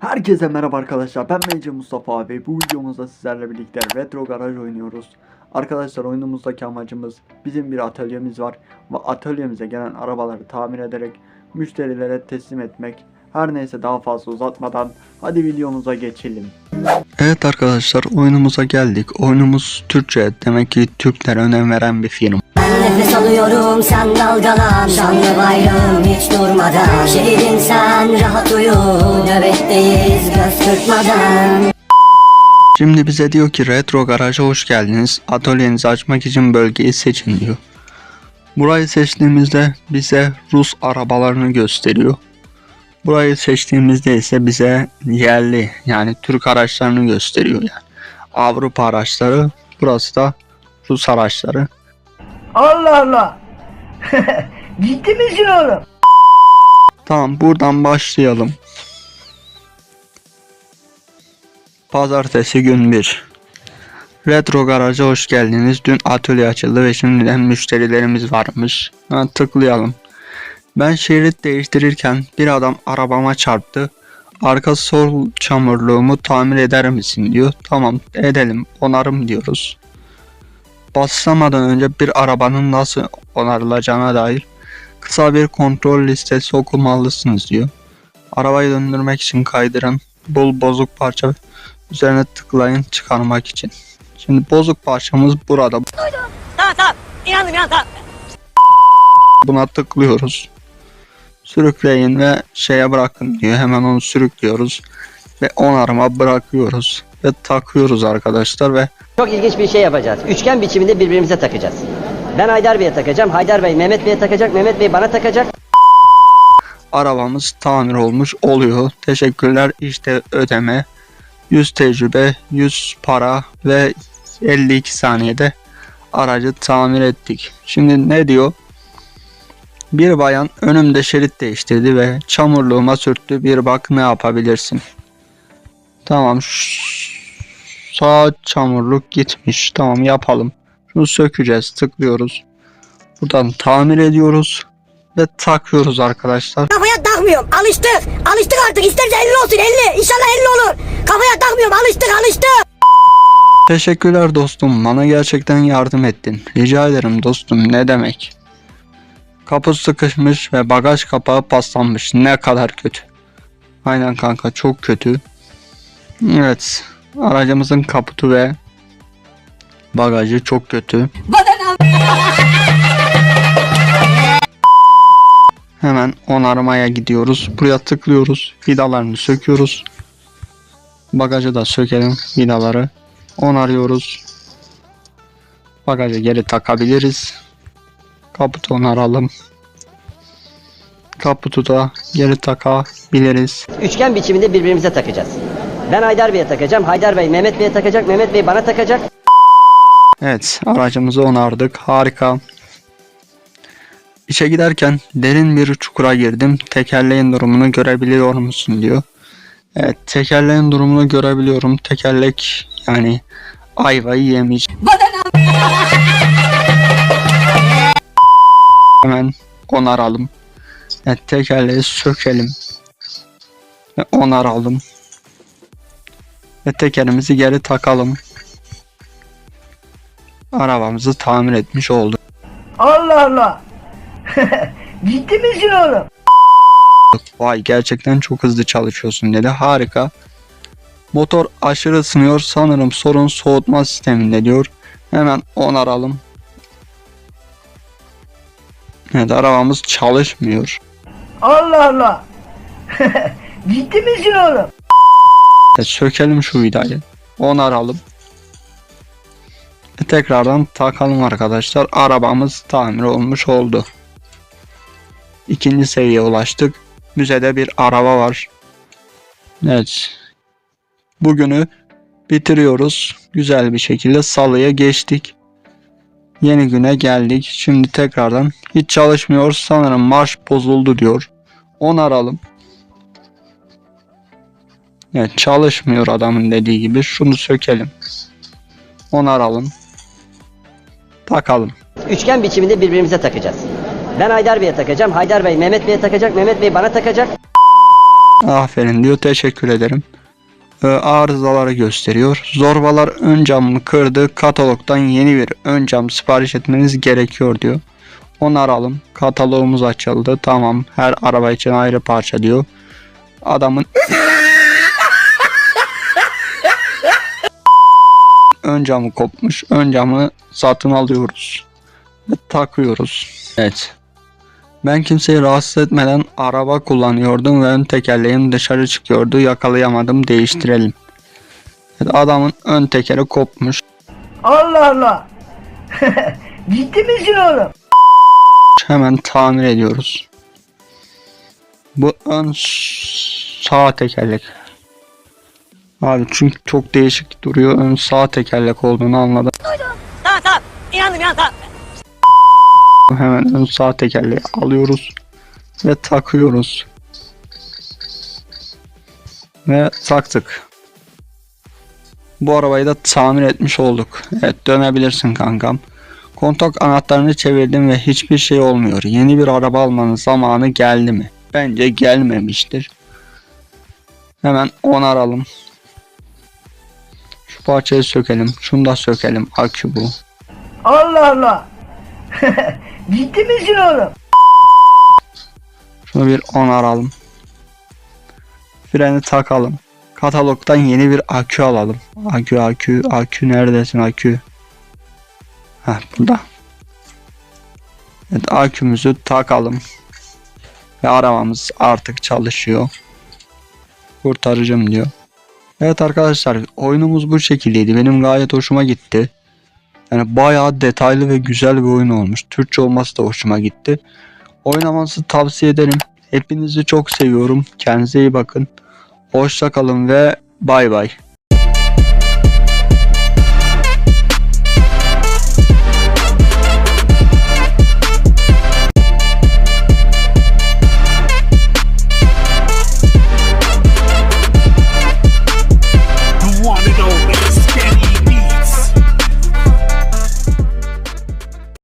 Herkese merhaba arkadaşlar. Ben Mece Mustafa abi. Bu videomuzda sizlerle birlikte retro garaj oynuyoruz. Arkadaşlar oyunumuzdaki amacımız bizim bir atölyemiz var ve atölyemize gelen arabaları tamir ederek müşterilere teslim etmek. Her neyse daha fazla uzatmadan hadi videomuza geçelim. Evet arkadaşlar oyunumuza geldik. Oyunumuz Türkçe. Demek ki Türklere önem veren bir film nefes alıyorum sen dalgalan Şanlı bayrağım hiç durmadan Şehidin sen rahat uyu Nöbetteyiz göz kırpmadan Şimdi bize diyor ki retro garaja hoş geldiniz. Atölyenizi açmak için bölgeyi seçin diyor. Burayı seçtiğimizde bize Rus arabalarını gösteriyor. Burayı seçtiğimizde ise bize yerli yani Türk araçlarını gösteriyor yani. Avrupa araçları, burası da Rus araçları. Allah Allah. Ciddi misin oğlum? Tamam buradan başlayalım. Pazartesi gün 1. Retro garaja hoş geldiniz. Dün atölye açıldı ve şimdiden müşterilerimiz varmış. Ha, tıklayalım. Ben şerit değiştirirken bir adam arabama çarptı. Arka sol çamurluğumu tamir eder misin diyor. Tamam edelim onarım diyoruz. Başlamadan önce bir arabanın nasıl onarılacağına dair kısa bir kontrol listesi okumalısınız diyor. Arabayı döndürmek için kaydırın. Bul bozuk parça üzerine tıklayın çıkarmak için. Şimdi bozuk parçamız burada. Tamam tamam inandım tamam Buna tıklıyoruz. Sürükleyin ve şeye bırakın diyor. Hemen onu sürüklüyoruz ve onarıma bırakıyoruz ve takıyoruz arkadaşlar ve Çok ilginç bir şey yapacağız. Üçgen biçiminde birbirimize takacağız. Ben Haydar Bey'e takacağım. Haydar Bey Mehmet Bey'e takacak. Mehmet Bey bana takacak. arabamız tamir olmuş oluyor. Teşekkürler işte ödeme 100 tecrübe 100 para ve 52 saniyede aracı tamir ettik. Şimdi ne diyor? Bir bayan önümde şerit değiştirdi ve çamurluğuma sürttü. Bir bak ne yapabilirsin. Tamam. Sağ çamurluk gitmiş. Tamam yapalım. Şunu sökeceğiz. Tıklıyoruz. Buradan tamir ediyoruz ve takıyoruz arkadaşlar. Kafaya takmıyorum alıştık Alıştık artık isterse 50 olsun 50 İnşallah 50 olur Kafaya takmıyorum alıştık alıştık Teşekkürler dostum. Bana gerçekten yardım ettin. Rica ederim dostum. Ne demek? Kapı sıkışmış ve bagaj kapağı paslanmış. Ne kadar kötü. Aynen kanka çok kötü. Evet. Aracımızın kaputu ve bagajı çok kötü. Hemen onarmaya gidiyoruz. Buraya tıklıyoruz. Vidalarını söküyoruz. Bagajı da sökelim vidaları onarıyoruz. Bagajı geri takabiliriz. Kaputu onaralım. Kaputu da geri takabiliriz. Üçgen biçiminde birbirimize takacağız. Ben Haydar Bey'e takacağım. Haydar Bey Mehmet Bey'e takacak. Mehmet Bey bana takacak. Evet aracımızı onardık. Harika. İşe giderken derin bir çukura girdim. Tekerleğin durumunu görebiliyor musun diyor. Evet tekerleğin durumunu görebiliyorum. Tekerlek yani ayvayı yemiş. Hemen onaralım. Evet tekerleği sökelim. Ve onaralım. Ve tekerimizi geri takalım. Arabamızı tamir etmiş olduk. Allah Allah. Ciddi misin oğlum? Vay gerçekten çok hızlı çalışıyorsun dedi. Harika. Motor aşırı ısınıyor. Sanırım sorun soğutma sisteminde diyor. Hemen onaralım. Evet arabamız çalışmıyor. Allah Allah. Ciddi misin oğlum? Evet, sökelim şu vidayı. Onaralım. Ve tekrardan takalım arkadaşlar. Arabamız tamir olmuş oldu. İkinci seviyeye ulaştık. Müzede bir araba var. Evet. Bugünü bitiriyoruz. Güzel bir şekilde salıya geçtik. Yeni güne geldik. Şimdi tekrardan hiç çalışmıyor. Sanırım marş bozuldu diyor. Onaralım. Evet çalışmıyor adamın dediği gibi. Şunu sökelim. Onaralım. Takalım. Üçgen biçiminde birbirimize takacağız. Ben Haydar Bey'e takacağım. Haydar Bey Mehmet Bey'e takacak. Mehmet Bey bana takacak. Aferin diyor teşekkür ederim. Ee, arızaları gösteriyor. Zorbalar ön camını kırdı. Katalogdan yeni bir ön cam sipariş etmeniz gerekiyor diyor. Onaralım. Kataloğumuz açıldı. Tamam. Her araba için ayrı parça diyor. Adamın ön camı kopmuş. Ön camı satın alıyoruz. Ve takıyoruz. Evet. Ben kimseyi rahatsız etmeden araba kullanıyordum ve ön tekerleğim dışarı çıkıyordu. Yakalayamadım. Değiştirelim. Evet, adamın ön tekeri kopmuş. Allah Allah. Ciddi misin oğlum? Hemen tamir ediyoruz. Bu ön sağ tekerlek. Abi çünkü çok değişik duruyor. Ön sağ tekerlek olduğunu anladım. Tamam tamam. İnandım inandım tamam. Hemen ön sağ tekerleği alıyoruz ve takıyoruz. Ve taktık. Bu arabayı da tamir etmiş olduk. Evet dönebilirsin kankam. Kontak anahtarını çevirdim ve hiçbir şey olmuyor. Yeni bir araba almanın zamanı geldi mi? Bence gelmemiştir. Hemen onaralım. Şu parçayı sökelim. Şunu da sökelim. Akü bu. Allah Allah. Ciddi misin oğlum? Şunu bir onaralım. Freni takalım. Katalogdan yeni bir akü alalım. Akü akü akü neredesin akü? Heh burada. Evet akümüzü takalım. Ve arabamız artık çalışıyor. Kurtarıcım diyor. Evet arkadaşlar oyunumuz bu şekildeydi. Benim gayet hoşuma gitti. Yani bayağı detaylı ve güzel bir oyun olmuş. Türkçe olması da hoşuma gitti. Oynamanızı tavsiye ederim. Hepinizi çok seviyorum. Kendinize iyi bakın. Hoşça kalın ve bay bay.